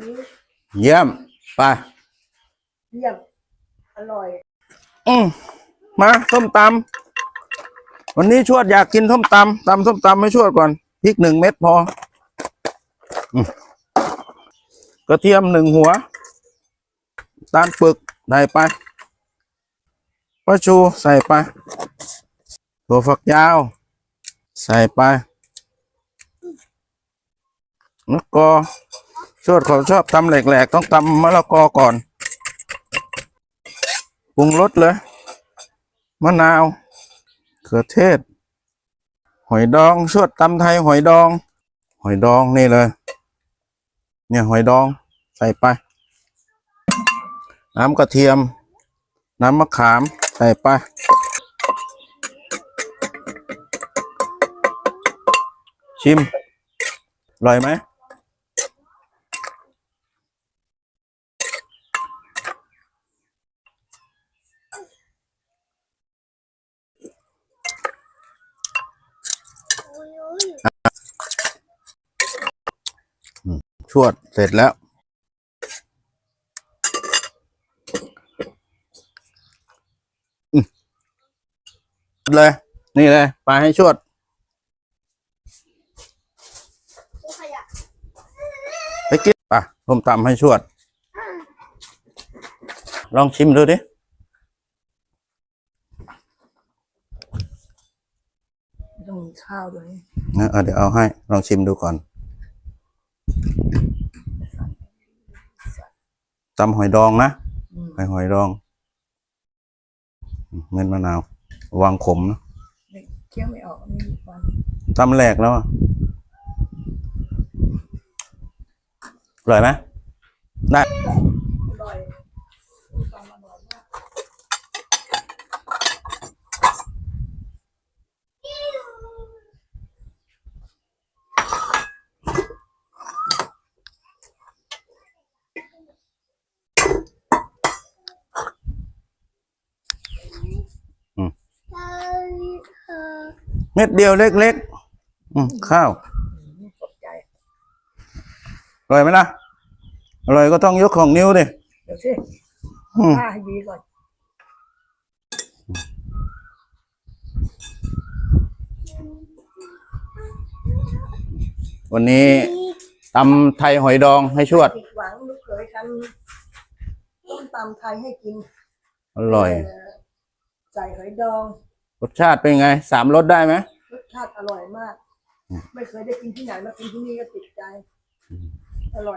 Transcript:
นี้เยี่ยม ไป เยี่ยม อร่อย อืมมาส้มตำวันนี้ชวดอยากกินส้มตำตำส้มตำให้ชวดก่อนพริกหนึ่งเม็ดพออืมกระเทียมหนึ่งหัว ตาลปึกใส่ไปปลาชูใส่ไปถั่วฝักยาว ใส่ไปแล้วก็ ชวดเขาชอบตำแหลกๆต้องตำมะละกอก่อนปรุงรสเลยมะนาวเขือเทศ หอยดองชวดตำไทยหอยดอง หอยดองนี่เลย เนี่ยหอยดองใส่ไป น้ำกระเทียม น้ำมะขามใส่ไปชิมอร่อยไหม วดเสร็จแล้วอืมเลย นี่เลยไปให้ชวดไปกินป่ะผมตำให้ชวด ลองชิมดูดิต้องมีข้าวด้วยนะเอาเดี๋ยวเอาให้ ลองชิมดูก่อน ตำหอยดองนะอืมใส่หอยดองเม็ดมะนาว วางขมนะเคี้ยวไม่ออกไม่มีควันตำแหลกแล้วอะอร่อยไหมได้ อร่อยตำอร่อยมาก เม็ดเดียวเล็กๆอืมข้าวตกใจอร่อยไหมล่ะอร่อยก็ต้องยกของนิ้วดิเดี๋ยวสิอืมผ้าให้ดีก่อนวันนี้ตำไทยหอยดองให้ชวด ผิดหวังลูกเขยทำต้มตำไทยให้กินอร่อยเใส่หอยดอง รสชาติเป็นไงสามรสได้ไหมรสชาติอร่อยมาก ไม่เคยได้กินที่ไหนมากินที่นี่ก็ติดใจ อร่อย